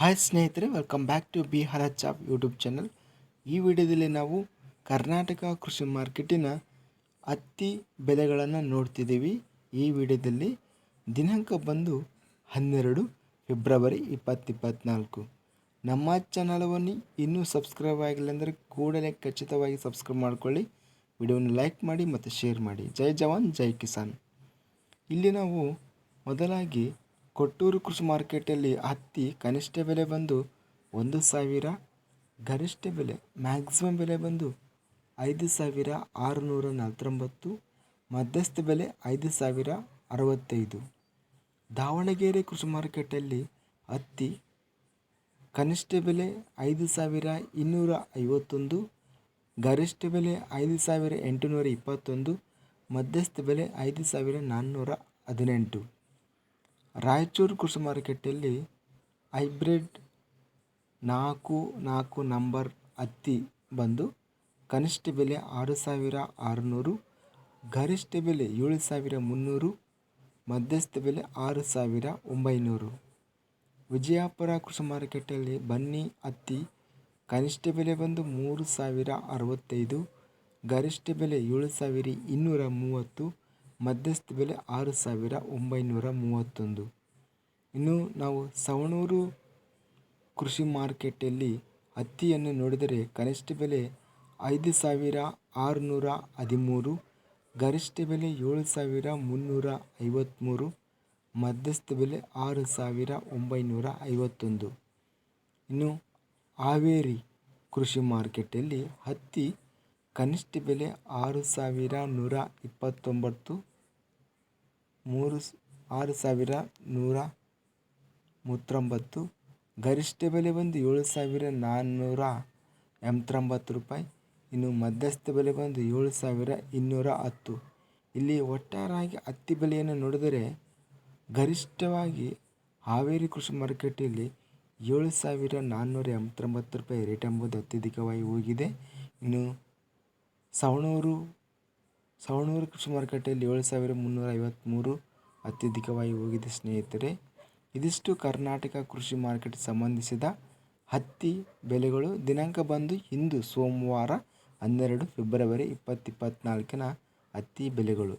Hi ಸ್ನೇಹಿತರೆ welcome back to Bihar ಚಾಪ್ YouTube channel ಈ ವಿಡಿಯೋದಲ್ಲಿ ನಾವು ಕರ್ನಾಟಕ ಕೃಷಿ ಮಾರ್ಕೆಟಿನ ಹತ್ತಿ ಬೆಲೆಗಳನ್ನು ನೋಡ್ತಿದ್ದೀವಿ. ಈ ವಿಡಿಯೋದಲ್ಲಿ ದಿನಾಂಕ ಬಂದು ಹನ್ನೆರಡು ಫೆಬ್ರವರಿ ಇಪ್ಪತ್ತಿಪ್ಪತ್ನಾಲ್ಕು. ನಮ್ಮ ಚಾನಲವನ್ನು ಇನ್ನೂ ಸಬ್ಸ್ಕ್ರೈಬ್ ಆಗಿಲ್ಲ ಅಂದರೆ ಕೂಡಲೇ ಖಚಿತವಾಗಿ ಸಬ್ಸ್ಕ್ರೈಬ್ ಮಾಡಿಕೊಳ್ಳಿ. ವಿಡಿಯೋವನ್ನು ಲೈಕ್ ಮಾಡಿ ಮತ್ತು ಶೇರ್ ಮಾಡಿ. ಜೈ ಜವಾನ್, ಜೈ ಕಿಸಾನ್. ಇಲ್ಲಿ ನಾವು ಮೊದಲಾಗಿ ಕೊಟ್ಟೂರು ಕೃಷಿ ಮಾರ್ಕೆಟಲ್ಲಿ ಹತ್ತಿ ಕನಿಷ್ಠ ಬೆಲೆ ಬಂದು ಒಂದು ಸಾವಿರ, ಗರಿಷ್ಠ ಬೆಲೆ ಮ್ಯಾಕ್ಸಿಮಮ್ ಬೆಲೆ ಬಂದು ಐದು ಸಾವಿರ ಆರುನೂರ ನಲವತ್ತೊಂಬತ್ತು, ಮಧ್ಯಸ್ಥ ಬೆಲೆ ಐದು ಸಾವಿರ ಅರವತ್ತೈದು. ದಾವಣಗೆರೆ ಕೃಷಿ ಮಾರ್ಕೆಟಲ್ಲಿ ಹತ್ತಿ ಕನಿಷ್ಠ ಬೆಲೆ ಐದು ಸಾವಿರ ಇನ್ನೂರ ಐವತ್ತೊಂದು, ಗರಿಷ್ಠ ಬೆಲೆ ಐದು ಸಾವಿರ ಎಂಟುನೂರ ಇಪ್ಪತ್ತೊಂದು, ಮಧ್ಯಸ್ಥ ಬೆಲೆ ಐದು ಸಾವಿರ ನಾನ್ನೂರ ಹದಿನೆಂಟು. ರಾಯಚೂರು ಕೃಷಿ ಮಾರುಕಟ್ಟೆಯಲ್ಲಿ ಹೈಬ್ರಿಡ್ ನಾಲ್ಕು ನಾಲ್ಕು ನಂಬರ್ ಹತ್ತಿ ಬಂದು ಕನಿಷ್ಠ ಬೆಲೆ ಆರು ಸಾವಿರ ಆರುನೂರು, ಗರಿಷ್ಠ ಬೆಲೆ ಏಳು ಸಾವಿರ ಮುನ್ನೂರು, ಮಧ್ಯಸ್ಥ ಬೆಲೆ ಆರು ಸಾವಿರ ಒಂಬೈನೂರು. ವಿಜಯಪುರ ಕೃಷಿ ಮಾರುಕಟ್ಟೆಯಲ್ಲಿ ಬನ್ನಿ ಹತ್ತಿ ಕನಿಷ್ಠ ಬೆಲೆ ಬಂದು ಮೂರು ಸಾವಿರ ಅರವತ್ತೈದು, ಗರಿಷ್ಠ ಬೆಲೆ ಏಳು ಸಾವಿರ ಇನ್ನೂರ ಮೂವತ್ತು ಮಧ್ಯಸ್ಥ ಬೆಲೆ ಆರು ಸಾವಿರ ಒಂಬೈನೂರ ಮೂವತ್ತೊಂದು. ಇನ್ನು ನಾವು ಸವಣೂರು ಕೃಷಿ ಮಾರ್ಕೆಟಲ್ಲಿ ಹತ್ತಿಯನ್ನು ನೋಡಿದರೆ ಕನಿಷ್ಠ ಬೆಲೆ ಐದು ಸಾವಿರ ಆರುನೂರ ಹದಿಮೂರು, ಗರಿಷ್ಠ ಬೆಲೆ ಏಳು ಸಾವಿರ ಮುನ್ನೂರ ಐವತ್ತ್ಮೂರು ಮಧ್ಯಸ್ಥ ಬೆಲೆ ಆರು ಸಾವಿರ ಒಂಬೈನೂರ ಐವತ್ತೊಂದು. ಇನ್ನು ಹಾವೇರಿ ಕೃಷಿ ಮಾರ್ಕೆಟಲ್ಲಿ ಹತ್ತಿ ಕನಿಷ್ಠ ಬೆಲೆ ಆರು ಸಾವಿರ ನೂರ ಇಪ್ಪತ್ತೊಂಬತ್ತು ಮೂರು ಆರು ಸಾವಿರ ನೂರ ಮೂವತ್ತೊಂಬತ್ತು. ಗರಿಷ್ಠ ಬೆಲೆ ಬಂದು ಏಳು ಸಾವಿರ ನಾನ್ನೂರ ಎಂಬತ್ತೊಂಬತ್ತು ರೂಪಾಯಿ. ಇನ್ನು ಮಧ್ಯಸ್ಥ ಬೆಲೆ ಬಂದು ಏಳು ಸಾವಿರ ಇನ್ನೂರ ಹತ್ತು. ಇಲ್ಲಿ ಒಟ್ಟಾರೆಯಾಗಿ ಹತ್ತಿ ಬೆಲೆಯನ್ನು ನೋಡಿದರೆ ಗರಿಷ್ಠವಾಗಿ ಹಾವೇರಿ ಕೃಷಿ ಮಾರುಕಟ್ಟೆಯಲ್ಲಿ ಏಳು ಸಾವಿರ ನಾನ್ನೂರ ಎಂಬತ್ತೊಂಬತ್ತು ರೂಪಾಯಿ ರೇಟ್ ಎಂಬುದು ಅತ್ಯಧಿಕವಾಗಿ ಹೋಗಿದೆ. ಇನ್ನು ಸವಣೂರು ಸವಣೂರು ಕೃಷಿ ಮಾರುಕಟ್ಟೆಯಲ್ಲಿ ಏಳು ಸಾವಿರ ಮುನ್ನೂರ ಐವತ್ತ್ಮೂರು ಅತ್ಯಧಿಕವಾಗಿ ಹೋಗಿದೆ, ಸ್ನೇಹಿತರೆ. ಇದಿಷ್ಟು ಕರ್ನಾಟಕ ಕೃಷಿ ಮಾರ್ಕೆಟ್ ಸಂಬಂಧಿಸಿದ ಹತ್ತಿ ಬೆಲೆಗಳು ದಿನಾಂಕ ಬಂದು ಇಂದು ಸೋಮವಾರ ಹನ್ನೆರಡು ಫೆಬ್ರವರಿ ಇಪ್ಪತ್ತಿಪ್ಪತ್ನಾಲ್ಕಿನ ಹತ್ತಿ ಬೆಲೆಗಳು.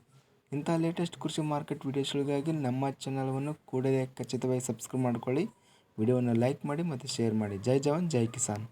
ಇಂಥ ಲೇಟೆಸ್ಟ್ ಕೃಷಿ ಮಾರ್ಕೆಟ್ ವಿಡಿಯೋಸ್ಗಳಿಗಾಗಿ ನಮ್ಮ ಚಾನಲನ್ನು ಕೂಡಲೇ ಖಚಿತವಾಗಿ ಸಬ್ಸ್ಕ್ರೈಬ್ ಮಾಡಿಕೊಳ್ಳಿ. ವಿಡಿಯೋವನ್ನು ಲೈಕ್ ಮಾಡಿ ಮತ್ತು ಶೇರ್ ಮಾಡಿ. ಜೈ ಜವಾನ್, ಜೈ ಕಿಸಾನ್.